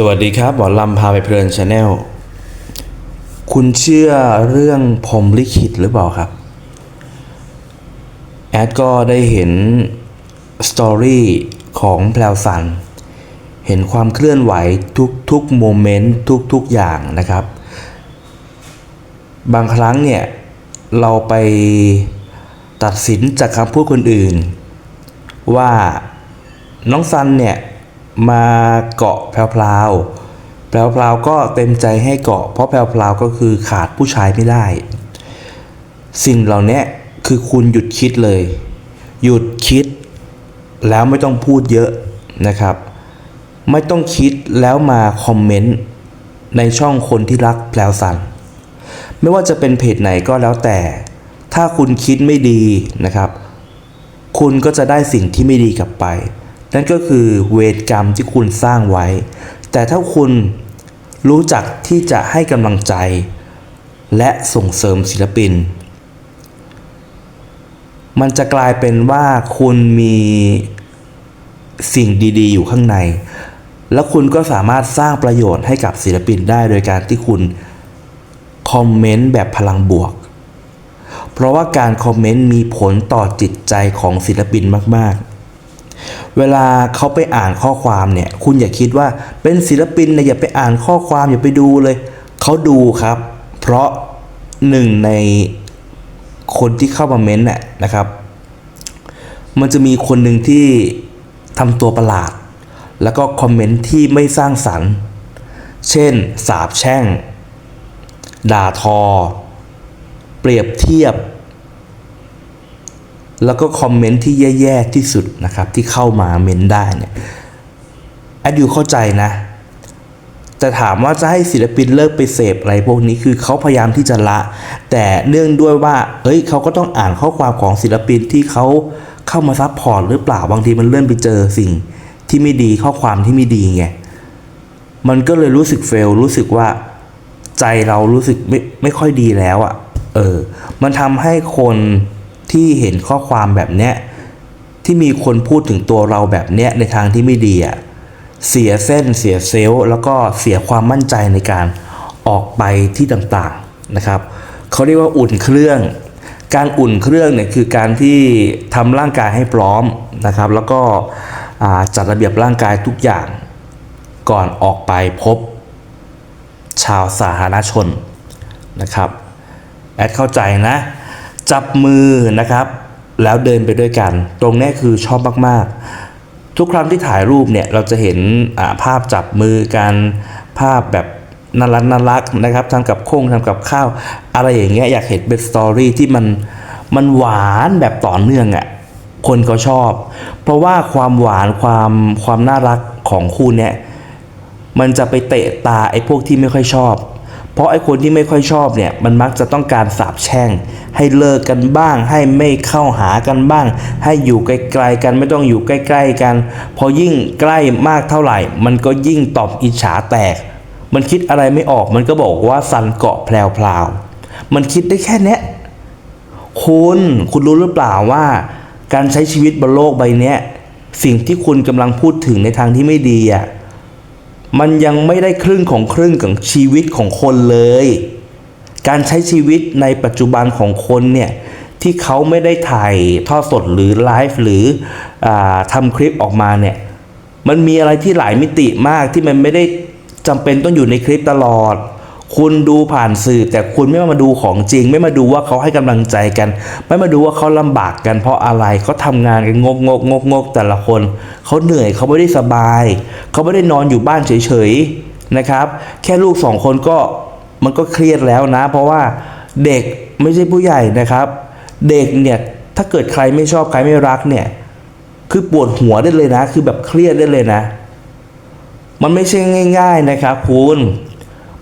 สวัสดีครับหมอลำพาไปเพลินชาแนล คุณเชื่อเรื่องพรมลิขิตหรือเปล่าครับ แอดก็ได้เห็นสตอรี่ของแพลวสัน เห็นความเคลื่อนไหวทุกๆโมเมนต์ทุกๆอย่างนะครับ บางครั้งเนี่ย เราไปตัดสินจากคำพูดคนอื่น ว่าน้องซันเนี่ย มาเกาะแพรวพราวแพรวพราวก็เต็มใจให้เกาะ เพราะแพรวพราวก็คือขาดผู้ชายไม่ได้ สิ่งเหล่านี้คือคุณหยุดคิดเลย หยุดคิด แล้วไม่ต้องพูดเยอะนะครับ ไม่ต้องคิดแล้วมาคอมเมนต์ในช่องคนที่รักแพลวสันไม่ว่าจะเป็นเพจไหนก็แล้วแต่ ถ้าคุณคิดไม่ดีนะครับ คุณก็จะได้สิ่งที่ไม่ดีกลับไป นั่นก็คือเวรกรรมที่คุณสร้างไว้ แต่ถ้าคุณรู้จักที่จะให้กำลังใจ และส่งเสริมศิลปิน มันจะกลายเป็นว่าคุณมีสิ่งดีๆ อยู่ข้างใน แล้วคุณก็สามารถสร้างประโยชน์ให้กับศิลปินได้โดยการที่คุณคอมเมนต์แบบพลังบวก เพราะว่าการคอมเมนต์มีผลต่อจิตใจของศิลปินมาก ๆ เวลาเขาไปอ่านข้อความเนี่ย คุณอย่าคิดว่าเป็นศิลปินนะอย่าไปอ่านข้อความอย่าไปดูเลย เขาดูครับ เพราะหนึ่งในคนที่เข้ามาเม้นต์น่ะนะครับ มันจะมีคนหนึ่งที่ทำตัวประหลาด แล้วก็คอมเมนต์ที่ไม่สร้างสรรค์ เช่น สาบแช่ง ด่าทอ เปรียบเทียบ แล้วก็คอมเมนต์ที่แย่ๆที่สุดนะครับ ที่เข้ามาเมนได้เนี่ยแอดยูเข้าใจนะแต่ถามว่าจะให้ศิลปินเลิกไปเสพอะไรพวกนี้คือเขาพยายามที่จะละ แต่เนื่องด้วยว่าเฮ้ยเขาก็ต้องอ่านข้อความของศิลปินที่เขาเข้ามาซัพพอร์ตหรือเปล่าบางทีมันเลื่อนไปเจอสิ่งที่ไม่ดีข้อความที่ไม่ดีไงมันก็เลยรู้สึกเฟลรู้สึกว่าใจเรารู้สึกไม่ไม่ค่อยดีแล้วอะ่ะเออมันทำให้คน ที่เห็นข้อความแบบเนี้ยที่มีคนพูดถึงตัวเราแบบเนี้ยในทางที่ไม่ดีอะ่ะเสียเส้นเสียเซลล์แล้วก็เสียความมั่นใจในการออกไปที่ต่างๆนะครับเขาเรียกว่าอุ่นเครื่อง การอุ่นเครื่องเนี่ยคือการที่ทำร่างกายให้พร้อมนะครับ แล้วก็จัดระเบียบร่างกายทุกอย่างก่อนออกไปพบชาวสาธารณชนนะครับ แอดเข้าใจนะ จับมือนะครับ แล้วเดินไปด้วยกัน ตรงนี้คือชอบมากๆ ทุกครั้งที่ถ่ายรูปเนี่ยเราจะเห็นภาพจับมือกันภาพแบบน่ารักน่ารักนะครับทำกับโค้งทำกับข้าว อะไรอย่างเงี้ยอยากเห็นเป็นสตอรี่ที่มันมันหวานแบบต่อเนื่องอะ่ะคนก็ชอบ เพราะว่าความหวานความความน่ารักของคู่เนี้ยมันจะไปเตะตาไอ้พวกที่ไม่ค่อยชอบ เพราะไอ้คนที่ไม่ค่อยชอบเนี่ยมันมักจะต้องการสาบแช่ง ให้เลิกกันบ้าง ให้ไม่เข้าหากันบ้าง ให้อยู่ไกลๆกันไม่ต้องอยู่ใกล้ ๆกัน พอยิ่งใกล้มากเท่าไหร่ มันก็ยิ่งตอบอิจฉาแตก มันคิดอะไรไม่ออกมันก็บอกว่าสันเกาะแพลวๆมันคิดได้แค่นี้คุณคุณรู้หรือเปล่าว่า การใช้ชีวิตบนโลกใบนี้สิ่งที่คุณกำลังพูดถึงในทางที่ไม่ดีอะ มันยังไม่ได้ครึ่งของครึ่งของชีวิตของคนเลย การใช้ชีวิตในปัจจุบันของคนเนี่ยที่เขาไม่ได้ถ่ายทอดสดหรือไลฟ์หรืออทำคลิปออกมาเนี่ยมันมีอะไรที่หลายมิติมากที่มันไม่ได้จำเป็นต้องอยู่ในคลิปตลอด คุณดูผ่านสื่อแต่คุณไม่มาดูของจริง ไม่มาดูว่าเขาให้กำลังใจกัน ไม่มาดูว่าเขาลำบากกันเพราะอะไรเขาทำงานกันงกงกงกงกแต่ละคนเขาเหนื่อยเขาไม่ได้สบายเขาไม่ได้นอนอยู่บ้านเฉยๆนะครับ แค่ลูกสองคนก็มันก็เครียดแล้วนะ เพราะว่าเด็กไม่ใช่ผู้ใหญ่นะครับ เด็กเนี่ยถ้าเกิดใครไม่ชอบใครไม่รักเนี่ยคือปวดหัวได้เลยนะ คือแบบเครียดได้เลยนะ มันไม่ใช่ง่าย ๆนะครับคุณ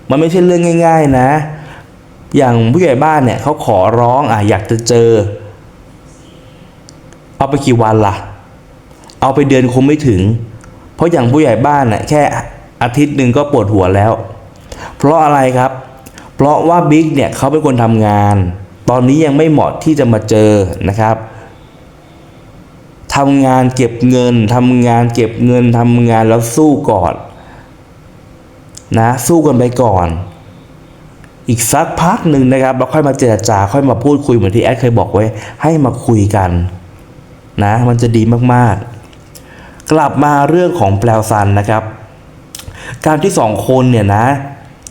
มันไม่ใช่เรื่องง่าย ๆนะ อย่างผู้ใหญ่บ้านเนี่ยเขาขอร้องอะอยากจะเจอ เอาไปกี่วันล่ะ เอาไปเดือนคงไม่ถึง เพราะอย่างผู้ใหญ่บ้านน่ะแค่อาทิตย์หนึ่งก็ปวดหัวแล้ว เพราะอะไรครับ เพราะว่าบิ๊กเนี่ยเขาเป็นคนทำงาน ตอนนี้ยังไม่เหมาะที่จะมาเจอนะครับทำงานเก็บเงินทำงานเก็บเงินทำงานแล้วสู้ก่อน นะสู้กันไปก่อน อีกสักพักหนึ่งนะครับเราค่อยมาเจรจาค่อยมาพูดคุยเหมือนที่แอดเคยบอกไว้ ให้มาคุยกันนะมันจะดีมากๆ กลับมาเรื่องของแปลวซันนะครับ การที่สองคนเนี่ยนะ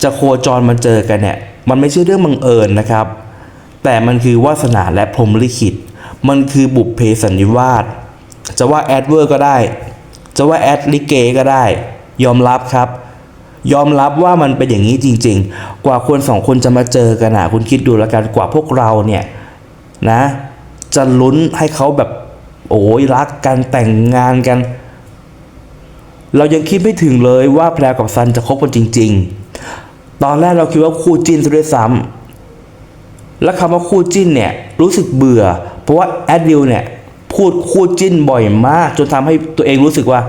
จะโคจรมาเจอกันเนี่ยมันไม่ใช่เรื่องบังเอิญนะครับ แต่มันคือวาสนาและพรหมลิขิต มันคือบุพเพสันนิวาสจะว่าแอดเวอร์ก็ได้ จะว่าแอดลิเกก็ได้ ยอมรับครับ ยอมรับว่ามันเป็นอย่างนี้จริง ๆ กว่าคนสองคนจะมาเจอกันอะคุณคิดดูแล้วกันกว่าพวกเราเนี่ยนะจะลุ้นให้เขาแบบโอ้ยรักกันแต่งงานกัน เรายังคิดไม่ถึงเลยว่าแพรกับซันจะคบกันจริง ๆ ตอนแรกเราคิดว่าคู่จิ้นซะด้วยซ้ำและคำว่าคู่จิ้นเนี่ยรู้สึกเบื่อ เพราะว่าแอดดิวเนี่ยพูดคู่จิ้นบ่อยมาก จนทำให้ตัวเองรู้สึกว่า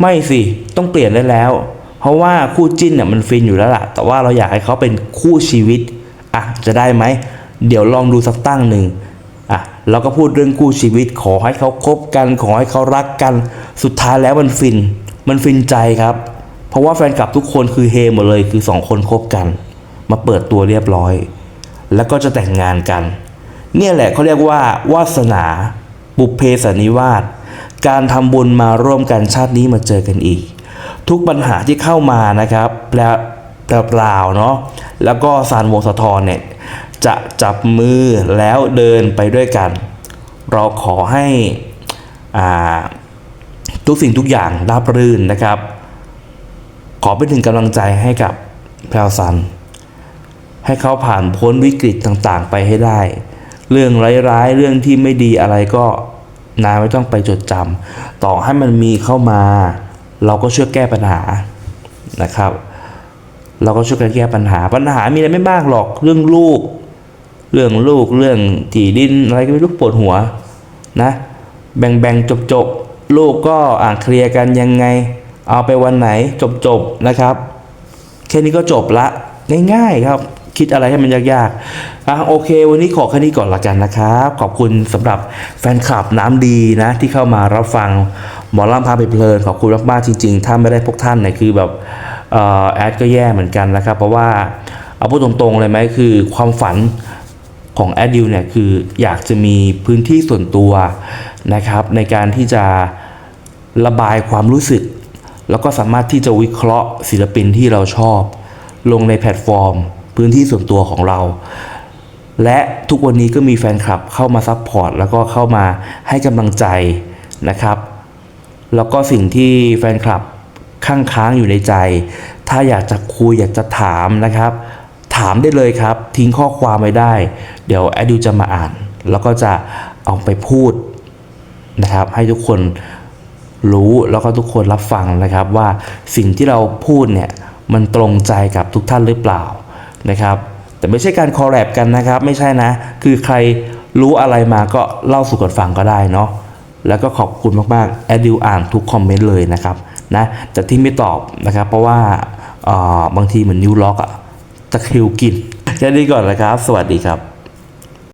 ไม่สิ ต้องเปลี่ยนได้แล้ว เพราะว่าคู่จิ้นเนี่ยมันฟินอยู่แล้วล่ะ แต่ว่าเราอยากให้เขาเป็นคู่ชีวิตอะจะได้ไหม เดี๋ยวลองดูสักตั้งหนึ่งอะเราก็พูดเรื่องคู่ชีวิต ขอให้เขาคบกัน ขอให้เขารักกัน สุดท้ายแล้วมันฟิน มันฟินใจครับ เพราะว่าแฟนคลับทุกคนคือเฮหมดเลยคือสองคนคบกัน มาเปิดตัวเรียบร้อย แล้วก็จะแต่งงานกัน เนี่ยแหละเขาเรียกว่าวาสนาบุพเพสันนิวาสการทำบุญมาร่วมกันชาตินี้มาเจอกันอีก ทุกปัญหาที่เข้ามานะครับแปลแปล่าๆเนาะแล้วก็ซานวงสะทอนเนี่ยจะจับมือแล้วเดินไปด้วยกัน เราขอให้ทุกสิ่งทุกอย่างราบรื่นนะครับ ขอเป็นถึงกำลังใจให้กับแพรวซัน ให้เขาผ่านพ้นวิกฤตต่างๆ ไปให้ได้ เรื่องร้ายๆ เรื่องที่ไม่ดีอะไรก็นายไม่ต้องไปจดจำต่อให้มันมีเข้ามา เราก็ช่วยแก้ปัญหานะครับ เราก็ช่วยกันแก้ปัญหา ปัญหามีอะไรไม่มากหรอกเรื่องลูก เรื่องลูกเรื่องที่ดินอะไรก็ไม่รู้ปวดหัวนะแบ่งๆจบๆลูกก็อ่าเคลียร์กันยังไง เอาไปวันไหนจบๆนะครับ แค่นี้ก็จบละง่ายๆครับ คิดอะไรให้มันยากๆอะโอเค วันนี้ขอแค่นี้ก่อนละกันนะครับ ขอบคุณสำหรับแฟนคลับน้ำดีนะ ที่เข้ามารับฟังหมอล่ำพาไปเพลินขอบคุณมากๆจริง ๆ ถ้าไม่ได้พวกท่านเนี่ยคือแบบออแอดก็แย่เหมือนกันนะครับ เพราะว่าเอาพูดตรงๆเลยไหมคือความฝันของแอดดิวเนี่ยคืออยากจะมีพื้นที่ส่วนตัวนะครับ ในการที่จะระบายความรู้สึก แล้วก็สามารถที่จะวิเคราะห์ศิลปินที่เราชอบ ลงในแพลตฟอร์ม พื้นที่ส่วนตัวของเรา และทุกวันนี้ก็มีแฟนคลับเข้ามาซัพพอร์ตแล้วก็เข้ามาให้กำลังใจนะครับ แล้วก็สิ่งที่แฟนคลับข้างค้างอยู่ในใจ ถ้าอยากจะคุยอยากจะถามนะครับ ถามได้เลยครับ ทิ้งข้อความไว้ได้ เดี๋ยวแอดดิวจะมาอ่าน แล้วก็จะเอาไปพูดนะครับ ให้ทุกคนรู้แล้วก็ทุกคนรับฟังนะครับว่าสิ่งที่เราพูดเนี่ยมันตรงใจกับทุกท่านหรือเปล่า นะครับ แต่ไม่ใช่การคอแรบกันนะครับ ไม่ใช่นะ คือใครรู้อะไรมาก็เล่าสู่กันฟังก็ได้เนาะแล้วก็ขอบคุณมากๆแอดดิวอ่านทุกคอมเมนต์เลยนะครับนะแต่ที่ไม่ตอบนะครับ เพราะว่าบางทีเหมือนนิวล็อกอะตะคริวกินแค่นี้ก่อนนะครับ สวัสดีครับ